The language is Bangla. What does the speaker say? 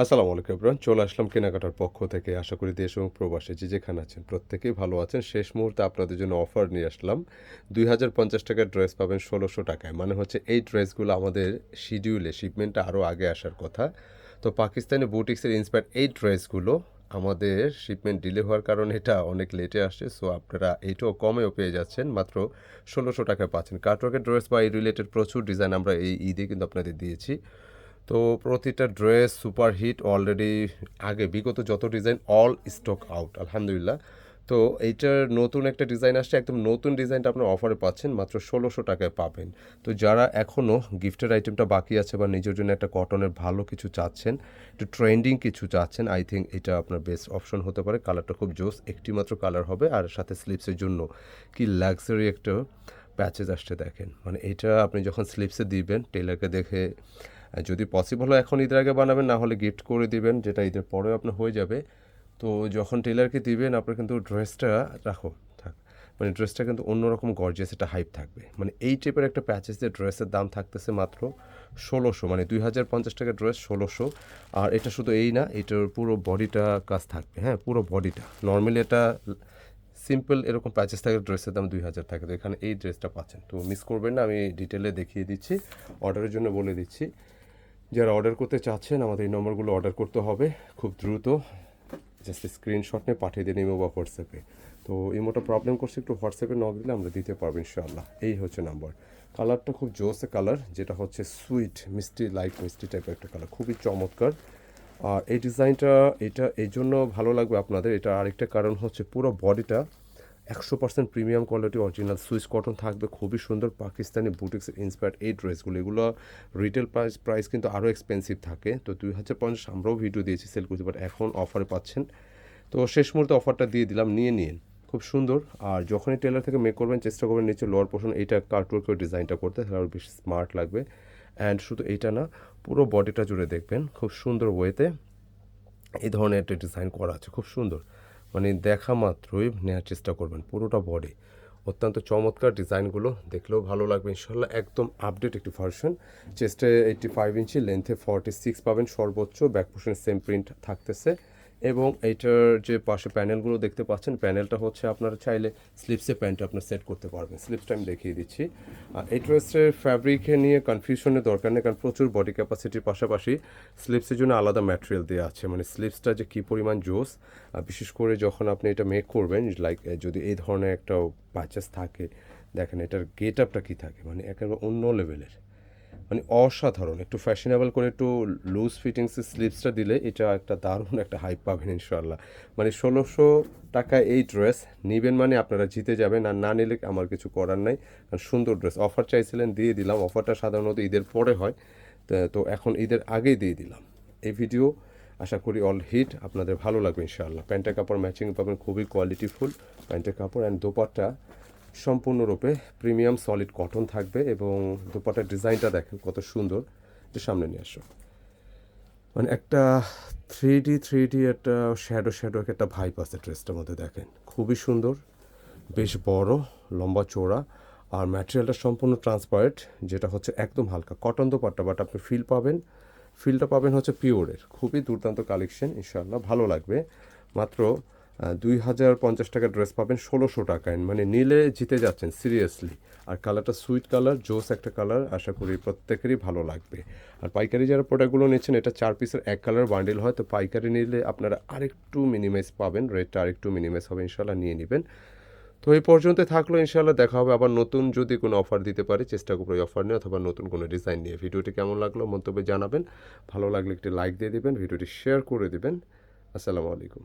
আসসালামু আলাইকুম এব্রান চলে আসলাম কেনাকাটার পক্ষ থেকে। আশা করি দেশ এবং প্রবাসে যে যেখানে আছেন প্রত্যেকেই ভালো আছেন। শেষ মুহূর্তে আপনাদের জন্য অফার নিয়ে আসলাম। দুই হাজার পঞ্চাশ টাকার ড্রেস পাবেন ষোলোশো টাকায়। মানে হচ্ছে এই ড্রেসগুলো আমাদের শিডিউলে শিপমেন্টটা আরও আগে আসার কথা। তো পাকিস্তানি বুটিক্সের ইন্সপায়ার এই ড্রেসগুলো আমাদের শিপমেন্ট ডিলে হওয়ার কারণে এটা অনেক লেটে আসছে। সো আপনারা এইটাও কমেও পেয়ে যাচ্ছেন। মাত্র ষোলোশো টাকায় পাচ্ছেন। কাটওয়ার্কের ড্রেস বা এই রিলেটেড প্রচুর ডিজাইন আমরা এই ঈদে কিন্তু আপনাদের দিয়েছি। তো প্রতিটা ড্রেস সুপার হিট অলরেডি আগে, বিগত যত ডিজাইন অল স্টক আউট আলহামদুলিল্লাহ। তো এইটার নতুন একটা ডিজাইন আসছে, একদম নতুন ডিজাইনটা আপনার অফারে পাচ্ছেন, মাত্র ষোলোশো টাকায় পাবেন। তো যারা এখনও গিফটের আইটেমটা বাকি আছে বা নিজের জন্য একটা কটনের ভালো কিছু চাচ্ছেন, একটু ট্রেন্ডিং কিছু চাচ্ছেন আই থিঙ্ক এটা আপনার বেস্ট অপশন হতে পারে। কালারটা খুব জোস একটি মাত্র কালার হবে, আর সাথে স্লিপসের জন্য কি লাক্সারি একটা প্যাচেস আসছে দেখেন। মানে এটা আপনি যখন স্লিপসে দিবেন টেলারকে দেখে যদি পসিবল হয় এখন ঈদের আগে বানাবেন, না হলে গিফট করে দিবেন, যেটা ঈদের পরেও আপনার হয়ে যাবে। তো যখন টেলারকে দিবেন, আপনার কিন্তু ড্রেসটা রাখো, থাক। মানে ড্রেসটা কিন্তু অন্যরকম গর্জিয়াস একটা হাইপ থাকবে। মানে এই টাইপের একটা প্যাচেসের ড্রেসের দাম থাকতেছে মাত্র ষোলোশো মানে দুই হাজার পঞ্চাশ টাকার ড্রেস ষোলোশো। আর এটা শুধু এই না, এটার পুরো বডিটা কাজ থাকবে হ্যাঁ পুরো বডিটা নর্মালি এটা সিম্পল এরকম প্যাচেস থাকে ড্রেসের দাম দুই হাজার থাকে। তো এখানে এই ড্রেসটা পাচ্ছেন। তো মিস করবেন না, আমি ডিটেলে দেখিয়ে দিচ্ছি অর্ডারের জন্য বলে দিচ্ছি। যারা অর্ডার করতে চাচ্ছেন, আমাদের এই নম্বরগুলো অর্ডার করতে হবে। খুব দ্রুত। জাস্ট স্ক্রিনশট নিয়ে পাঠিয়ে দিন ইমো বা হোয়াটসঅ্যাপে তো ইমোটা প্রবলেম করছে, একটু হোয়াটসঅ্যাপে নক দিলে আমরা দিতে পারব ইনশাআল্লাহ। এই হচ্ছে নাম্বার কালারটা খুব জোসে কালার যেটা হচ্ছে সুইট মিষ্টি লাইট মিষ্টি টাইপের একটা কালার খুবই চমৎকার। আর এই ডিজাইনটা এটা, এই জন্য ভালো লাগবে আপনাদের। এটা আরেকটা কারণ হচ্ছে পুরো বডিটা একশো percent premium quality original Swiss cotton থাকবে, খুবই সুন্দর পাকিস্তানি বুটিক্সের ইন্সপায়ার্ড এই ড্রেসগুলো এগুলো রিটেল প্রাইস প্রাইস কিন্তু আরও এক্সপেন্সিভ থাকে। তো দুই হাজার পঞ্চাশ আমরাও ভিডিও দিয়েছি সেল করছি বাট এখন অফারে পাচ্ছেন। তো শেষ মুহূর্তে অফারটা দিয়ে দিলাম, নিয়ে নিন। খুব সুন্দর। আর যখনই টেলার থেকে মেক করবেন, চেষ্টা করবেন নিচে লোয়ার পোর্শন এইটা কার্টওয়ার্কের ডিজাইনটা করতে, তাহলে আরও বেশি স্মার্ট লাগবে। অ্যান্ড শুধু এইটা না, পুরো বডিটা জুড়ে দেখবেন, খুব সুন্দর ওয়েতে এই ধরনের একটা ডিজাইন করা আছে, খুব সুন্দর। মানে দেখা মাত্রই নেওয়ার চেষ্টা করবেন পুরোটা বডি। অত্যন্ত চমৎকার ডিজাইনগুলো দেখলেও ভালো লাগবে ইনশাল্লাহ একদম আপডেট একটি ভার্সন চেস্টে এইটটি ফাইভ ইঞ্চি লেন্থে ফর্টি সিক্স পাবেন। সর্বোচ্চ ব্যাক পোর্শনে সেম প্রিন্ট থাকতেছে। এবং এইটার যে পাশে প্যানেলগুলো দেখতে পাচ্ছেন, প্যানেলটা হচ্ছে আপনারা চাইলে স্লিপসে প্যান্টটা আপনার সেট করতে পারবেন। স্লিপসটা আমি দেখিয়ে দিচ্ছি। এই ড্রেসের ফ্যাব্রিকে নিয়ে কনফিউশনের দরকার নেই, কারণ প্রচুর বডি ক্যাপাসিটির পাশাপাশি স্লিপসের জন্য আলাদা ম্যাটেরিয়াল দেওয়া আছে। মানে স্লিপসটা যে কী পরিমাণ জোস বিশেষ করে যখন আপনি এটা মেক করবেন লাইক যদি এই ধরনের একটা প্যাচেস থাকে, দেখেন এটার গেট আপটা কী থাকে? মানে একেবারে অন্য লেভেলের মানে অসাধারণ, একটু ফ্যাশনেবল করে একটু লুজ ফিটিংসের স্লিপসটা দিলে এটা একটা দারুণ একটা হাইপ পাবেন ইনশাল্লাহ মানে ষোলোশো টাকায় এই ড্রেস নেবেন মানে আপনারা জিতে যাবেন, আর না নিলে আমার কিছু করার নাই। কারণ সুন্দর ড্রেস অফার চাইছিলেন, দিয়ে দিলাম। অফারটা সাধারণত ঈদের পরে হয়, তো- তো এখন ঈদের আগেই দিয়ে দিলাম। এই ভিডিও আশা করি অল হিট আপনাদের ভালো লাগবে ইনশাআল্লাহ। প্যান্টের কাপড় ম্যাচিং পাবেন, খুবই কোয়ালিটিফুল প্যান্টের কাপড় অ্যান্ড দোপাট্টা সম্পূর্ণরূপে প্রিমিয়াম সলিড কটন থাকবে এবং দোপাটার ডিজাইনটা দেখেন কত সুন্দর। যে সামনে নিয়ে আসো। মানে একটা থ্রি ডি থ্রি ডি একটা শ্যাডো শ্যাডো একটা ভাইপ আছে ড্রেসটার মধ্যে দেখেন। খুবই সুন্দর, বেশ বড়, লম্বা চওড়া আর ম্যাটেরিয়ালটা সম্পূর্ণ ট্রান্সপারেন্ট যেটা হচ্ছে একদম হালকা কটন দোপাট্টা বাট আপনি ফিল পাবেন ফিলটা পাবেন হচ্ছে পিওরের খুবই দুর্দান্ত কালেকশন ইনশাল্লাহ ভালো লাগবে। মাত্র দুই হাজার পঞ্চাশ টাকা ড্রেস পাবেন ষোলোশো টাকায়। মানে নিলে জিতে যাচ্ছেন সিরিয়াসলি আর কালারটা সুইট কালার জোস একটা কালার আশা করি প্রত্যেকেরই ভালো লাগবে। আর পাইকারি যারা প্রোডাক্টগুলো নিচ্ছেন, এটা চার পিসের এক কালার বান্ডেল হয়, তো পাইকারি নিলে আপনারা আরেকটু মিনিমাইজ পাবেন রেটটা আরেকটু মিনিমাইজ হবে ইনশাল্লাহ নিয়ে নেবেন। তো এই পর্যন্ত থাকল ইনশাল্লাহ দেখা হবে আবার নতুন যদি কোনো অফার দিতে পারি, চেষ্টা করব অফার নিয়ে, অথবা নতুন কোনো ডিজাইন নিয়ে। ভিডিওটি কেমন লাগল মন্তব্যে জানাবেন। ভালো লাগলে একটি লাইক দিয়ে দেবেন, ভিডিওটি শেয়ার করে দেবেন। আসসালামু আলাইকুম।